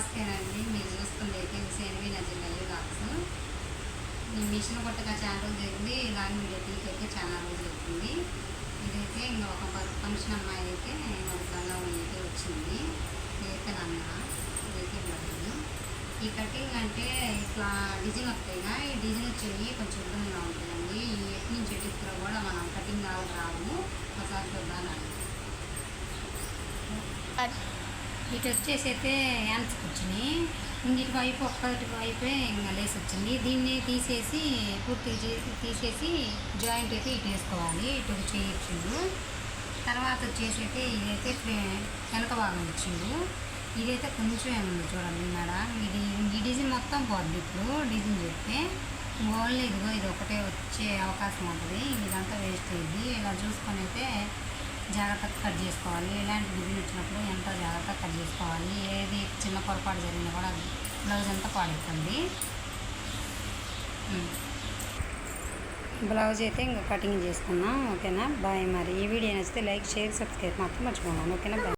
నమస్తేనండి మీరు చూస్తుంది అయితే హుసేన్వి నజర్ అలీ నేను మిషన్ కొట్టగా చాలా రోజులు అవుతుంది లాంగ్ వీడియో అయితే చాలా రోజులు అవుతుంది. ఇదైతే ఇంకా ఒక ఫంక్షన్ అమ్మాయి అయితే ఒక గంగా అయితే వచ్చింది. ఇదైతే నాన్న ఇదైతే బ్లౌజ్ ఈ కటింగ్ అంటే ఇట్లా డిజైన్ వస్తాయిగా. ఈ డిజైన్ వచ్చేవి కొంచెం ఇబ్బందిగా ఉంటుందండి. ఈ ఎట్నుంచి నుంచి కూడా మనం కటింగ్ కావాలి రావు. ఒకసారి చూద్దానండి ఇటు వచ్చేసి అయితే హ్యాండ్స్కి వచ్చినాయి. ఇంగిటి వైపు ఒక్కటి వైపే ఇంకా లేసి వచ్చింది. దీన్ని తీసేసి పూర్తి చేసి తీసేసి జాయింట్ అయితే ఇటు వేసుకోవాలి ఇటు చేయొచ్చిండు తర్వాత వచ్చేసి అయితే ఇదైతే వెనక భాగం ఇచ్చిండు. ఇదైతే కొంచెం ఏముంది చూడండి మేడం. ఇది ఈ డిజైన్ మొత్తం పోద్ది ఇప్పుడు. డిజైన్ చెప్తే ఓన్లీ ఇదిగో ఇది ఒకటే వచ్చే అవకాశం ఉంటుంది. ఇదంతా వేస్ట్ అయ్యింది ఇలా చూసుకొని అయితే జాగ్రత్తగా కట్ చేసుకోవాలి. ఇలాంటి డిజైన్ వచ్చినప్పుడు ఎంతో జాగ్రత్తగా కట్ చేసుకోవాలి. ఏది చిన్న పొరపాటు జరిగినా కూడా బ్లౌజ్ అంతా పాడవుతుంది బ్లౌజ్ అయితే ఇంకా కటింగ్ చేసుకున్నాం. ఓకేనా? బాయ్ మరి. ఈ వీడియో నచ్చితే లైక్ షేర్ సబ్స్క్రైబ్ మాత్రం మర్చిపోన్నాను ఓకేనా? బాయ్.